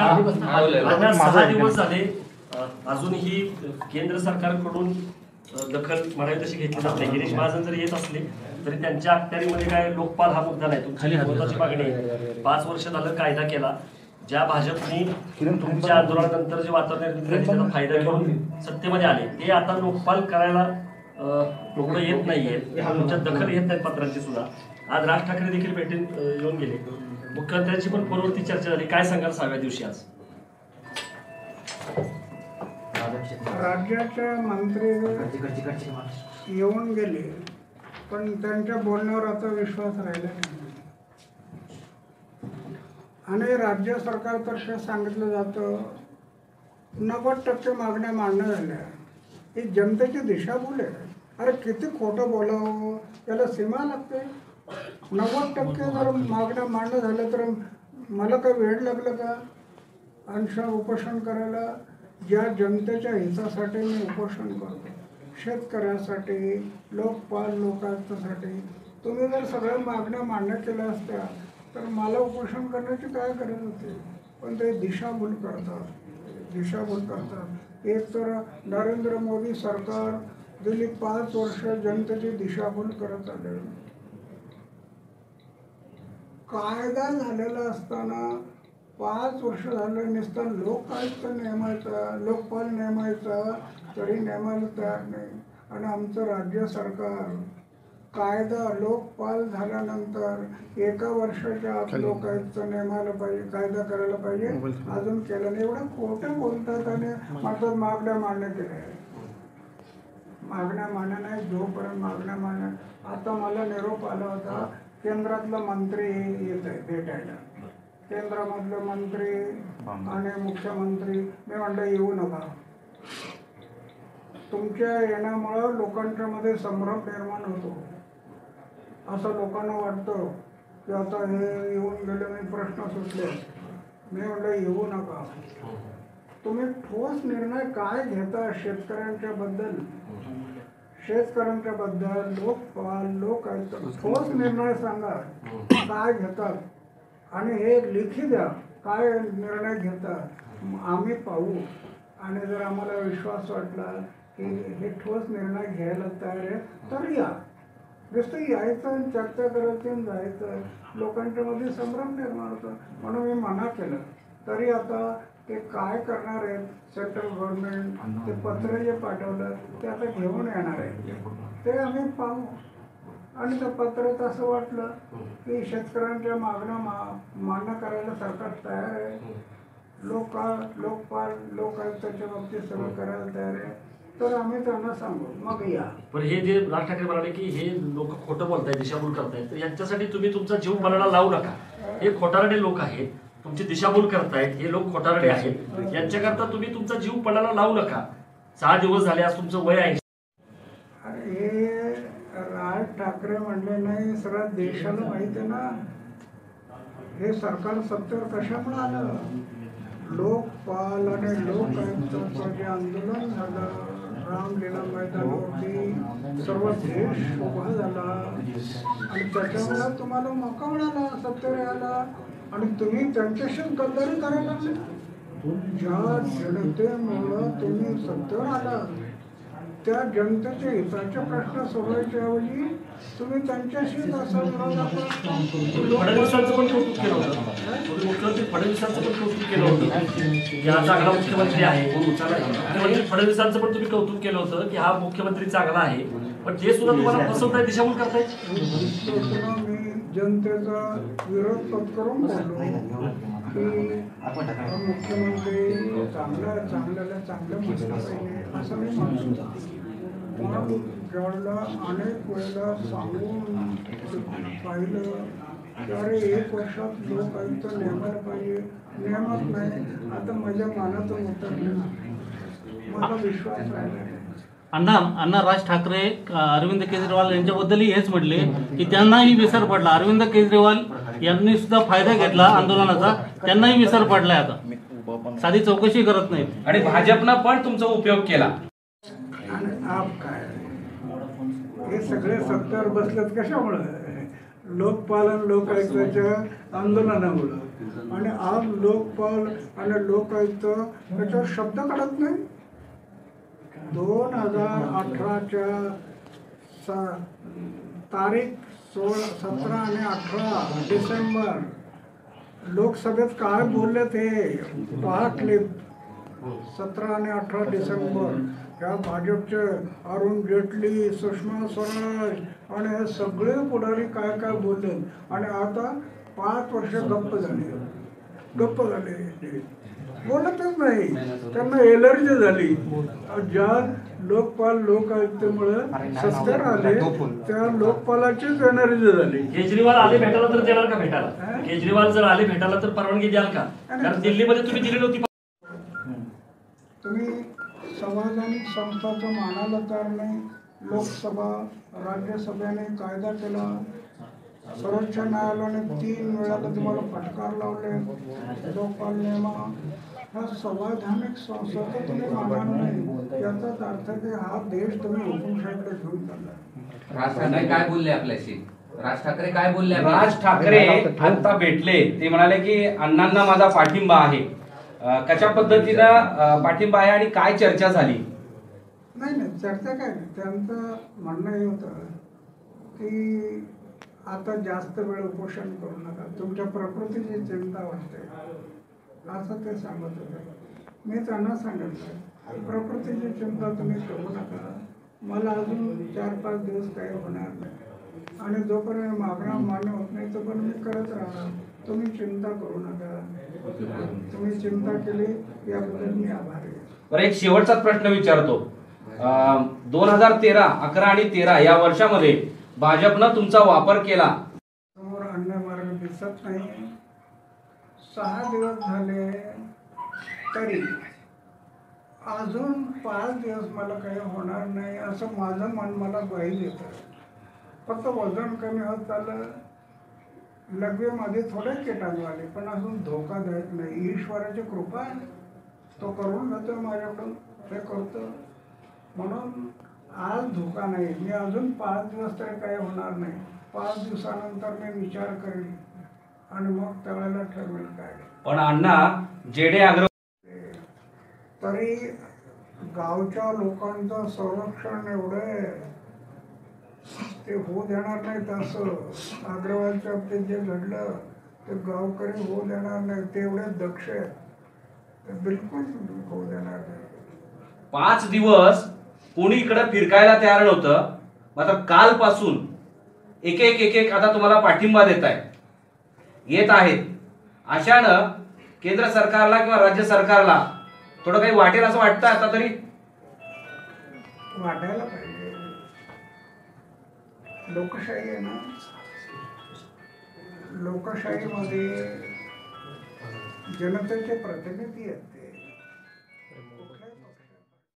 सहा दिवस झाले अजूनही केंद्र सरकारकडून दखल म्हणावी तशी घेतली जात नाही. गिरीश महाजन जरी येत असले तरी त्यांच्या अखत्यारीमध्ये काय लोकपाल हा मुद्दा नाही. तुमची महत्वाची मागणी आहे. पाच वर्ष झालं कायदा केला. ज्या भाजपनी तुमच्या आंदोलनानंतर जे वातावरण निर्मिती झाली त्याचा फायदा घेऊन सत्तेमध्ये आले. ते आता लोकपाल करायला लोक येत नाहीये. तुमच्या दखल घेत नाहीत पत्रांची सुद्धा. आज राज ठाकरे देखील भेटीत येऊन गेले. मुख्यमंत्र्यांची पण फोनवरती चर्चा झाली. काय सांगाल सहाव्या दिवशी आज? राज्याचे मंत्री येऊन गेले पण त्यांच्या बोलण्यावर आता विश्वास राहिला नाही. आणि राज्य सरकारतर्फे सांगितलं जातं नव्वद टक्के मागण्या मान्य झाल्या. ही जनतेची दिशाभूल आहे. अरे किती खोटं बोलावं? त्याला सीमा लागते. नव्वद टक्के जर मागण्या मान्य झाल्या तर मला काय वेळ लागलं का? अंश उपोषण करायला ज्या जनतेच्या हितासाठी मी उपोषण करतो शेतकऱ्यासाठी लोकपाल लोकांसाठी. तुम्ही जर सगळ्या मागण्या मान्य केल्या असत्या तर मला उपोषण करण्याची काय गरज होती? पण ते दिशाभूल करतात दिशाभूल करतात. एक तर नरेंद्र मोदी सरकार गेली पाच वर्ष जनतेची दिशाभूल करत आले कायदा झालेला असताना पाच वर्ष झालं नुसतं लोकायुक्त नेमायचा लोकपाल नेमायचा तरी नेमायला तयार नाही. आणि आमचं राज्य सरकार कायदा लोकपाल झाल्यानंतर एका वर्षाच्या आत लोकायुक्त नेमायला पाहिजे कायदा करायला पाहिजे. अजून केलं नाही. एवढं खोटं बोलतात आणि म्हणतात मागण्या मान्य केल्या मागण्या मान्य नाही जोपर्यंत मागण्या मान्य आता मला निरोप आला होता. केंद्रातला मंत्री येत आहे भेटायला. केंद्रामधले मंत्री आणि मुख्यमंत्री मी म्हणलं येऊ नका. तुमच्या येण्यामुळं लोकांच्या मध्ये संभ्रम निर्माण होतो. असं लोकांना वाटतं की आता हे येऊन गेले मी प्रश्न सुटले. मी म्हणलं येऊ नका. तुम्ही ठोस निर्णय काय घेता शेतकऱ्यांच्या बद्दल? शेतकऱ्यांच्या बद्दल लोकपाल लोक आयुक्त ठोस निर्णय सांगा. काय घेतात? आणि हे लिखी द्या. काय निर्णय घेतात? आम्ही पाहू. आणि जर आम्हाला विश्वास वाटला की हे ठोस निर्णय घ्यायला तयार आहे तर या. नुसतं यायचं आणि चर्चा करायची जायचं. लोकांच्या मध्ये संभ्रम निर्माण होतो. म्हणून मी मना केलं. तरी आता ते काय करणार आहेत? सेंट्रल गव्हर्नमेंट ते पत्र जे पाठवलं ते आता घेऊन येणार आहे ते आम्ही पाहू. आणि त्या पत्रात असं वाटलं की शेतकऱ्यांच्या मागण्या मा मान्य करायला सरकार तयार आहे. लोक लोकपाल लोकायुक्ताच्या बाबतीत सगळं करायला तयार आहे. तर आम्ही त्यांना सांगू मग या. पण हे जे राज ठाकरे म्हणाले की हे लोक खोटं बोलतायत दिशाभूल करतायत तर यांच्यासाठी तुम्ही तुमचा जीव मनाला लावू नका. हे खोटारडे लोक आहेत. तुमची दिशाभूल करतायत हे लोक खोटारडे आहेत. यांच्याकरता तुम्ही तुमचा जीव पणाला लावू नका. सहा दिवस झाले आज तुमचं वय आहे. अरे हे राज ठाकरे म्हणले नाही सगळ्या देशाला माहीत आहे ना. हे सरकार सत्तेवर कशामुळे आलं? लोकपाल आणि लोकायुक्ताचं जे आंदोलन झालं. रामलीला मैदानावरती सर्व देश उभा झाला. आणि त्याच्यामुळे तुम्हाला मौका मिळाला सत्तेवर यायला आणि तुम्ही त्यांच्याशी गद्दारी करायला लागले. ज्या जनतेमुळं तुम्ही सत्तेवर आला. त्या जनतेच्या हिताचे प्रश्न सोडवायच्या ऐवजी तुम्ही त्यांच्याशी असा फडणवीसांचं पण कौतुक केलं होतं. मुख्यमंत्री फडणवीसांचं पण कौतुक केलं होतं. या चांगला मुख्यमंत्री आहे. मुख्यमंत्री फडणवीसांचं पण तुम्ही कौतुक केलं होतं की हा मुख्यमंत्री चांगला आहे. पण ते सुद्धा तुम्हाला फसवताय दिशाभूल करताय? मी जनतेचा विरोध पत्करून बोललो. की मुख्यमंत्री चांगला चांगल्याला चांगलं असं मी म्हणतो. पण ज्यावेळेला अनेक वेळेला सांगून पाहिलं अरे एक वर्षात लोक आयुक्त नेमायला पाहिजे. नेमत नाही. आता माझ्या मनातून उतरलं मला विश्वास राहिला. नाही. अण्णा अण्णा राज ठाकरे अरविंद केजरीवाल यांच्याबद्दलही हेच म्हटले की त्यांनाही विसर पडला. अरविंद केजरीवाल यांनी सुद्धा फायदा घेतला आंदोलनाचा. त्यांनाही विसर पडलाय आता. साधी चौकशी करत नाहीत. आणि भाजपनं पण तुमचा उपयोग केला. आणि आप काय हे सगळे सत्तेवर बसलेत कशामुळं? लोकपालन लोकायुक्ताच्या आंदोलनामुळं. आणि आज लोकपाल आणि लोकायुक्त त्याच्यावर शब्द काढत नाही दोन हजार अठराच्या सा तारीख सोळा सतरा आणि अठरा डिसेंबर लोकसभेत काय बोलले ते पहा क्लिप सतरा आणि अठरा डिसेंबर या भाजपचे अरुण जेटली सुषमा स्वराज आणि हे सगळे पुढारी काय काय बोलले. आणि आता पाच वर्ष गप्प झाले. गप्प झाले. बोलतच नाही. त्यांना एलर्जी झाली. ज्या लोकपाल लोकायुक्तेमुळे सत्तर आले त्या लोकपालाचीच एनर्जी झाली. केजरीवाल आले भेटायला तर देणार का भेटायला? केजरीवाल जर आले भेटायला तर परवानगी द्याल का? कारण दिल्लीमध्ये तुम्ही दिली नव्हती तुम्ही संवैधानिक संस्थाचं मानायला तयार नाही. लोकसभा राज्यसभेने कायदा केला. सर्वोच्च न्यायालयाने तीन वेळाला तुम्हाला फटकार लावले. लोकपाल नियमा. ह्या संवैधानिक संस्थाचं तुम्ही मानणार नाही. याचाच अर्थ की हा देश तुम्ही हुकुमशाहीकडे घेऊन चालला. राज ठाकरे काय बोलले आपल्याशी? राज ठाकरे काय बोलले? राज ठाकरे आता भेटले. ते म्हणाले की अण्णांना माझा पाठिंबा आहे. कशा पद्धतीनं अं, पाठिंबा आहे आणि काय चर्चा झाली? नाही नाही. चर्चा काय नाही. त्यांचं म्हणणं हे होतं की आता जास्त वेळ उपोषण करू नका. तुमच्या प्रकृतीची चिंता वाटते. असं ते सांगत होते. मी त्यांना सांगितलं प्रकृतीची चिंता तुम्ही करू नका. मला अजून चार पाच दिवस काही होणार नाही. आणि जोपर्यंत मागणं मान्य होत नाही तोपर्यंत मी करत राहणार. तुम्ही चिंता करू नका. तुम्ही चिंता केली याबद्दल मी आभारी बरं एक शेवटचाच प्रश्न विचारतो. दोन हजार तेरा अकरा आणि तेरा या वर्षामध्ये भाजपनं तुमचा वापर केला. समोर अन्य दिसत नाही. सहा दिवस झाले तरी अजून पाच दिवस मला काही होणार नाही असं माझं मन मला ग्वाही येतं. फक्त वजन कमी होत चाललं. लगवेमध्ये थोडे किटाणू आले पण अजून धोकादायक नाही. ईश्वराची कृपा आहे तो करून घेतो माझ्याकडून. हे करतो. म्हणून आज धोका नाही. मी अजून पाच दिवस तरी काही होणार नाही. पाच दिवसानंतर मी विचार करेन आणि मग त्यावेळेला ठरवेल काय. पण अण्णा जेडे आग्रह तरी गावच्या लोकांचं संरक्षण एवढं ते होऊ देणार नाहीत असं. अग्रवालच्या बाबतीत जे घडलं ते गावकरी होऊ देणार नाही ते एवढे दक्ष आहेत. ते बिलकुल होऊ देणार नाही पाच दिवस कोणी इकडं फिरकायला तयार नव्हतं मात्र कालपासून एक एक एक एक आता तुम्हाला पाठिंबा देत आहे येत आहेत. अशानं केंद्र सरकारला किंवा राज्य सरकारला थोडं काही वाटेल असं वाटतं आता तरी? वाटायला पाहिजे. लोकशाही आहे ना? लोकशाहीमध्ये जनतेचे प्रतिनिधी आहेत.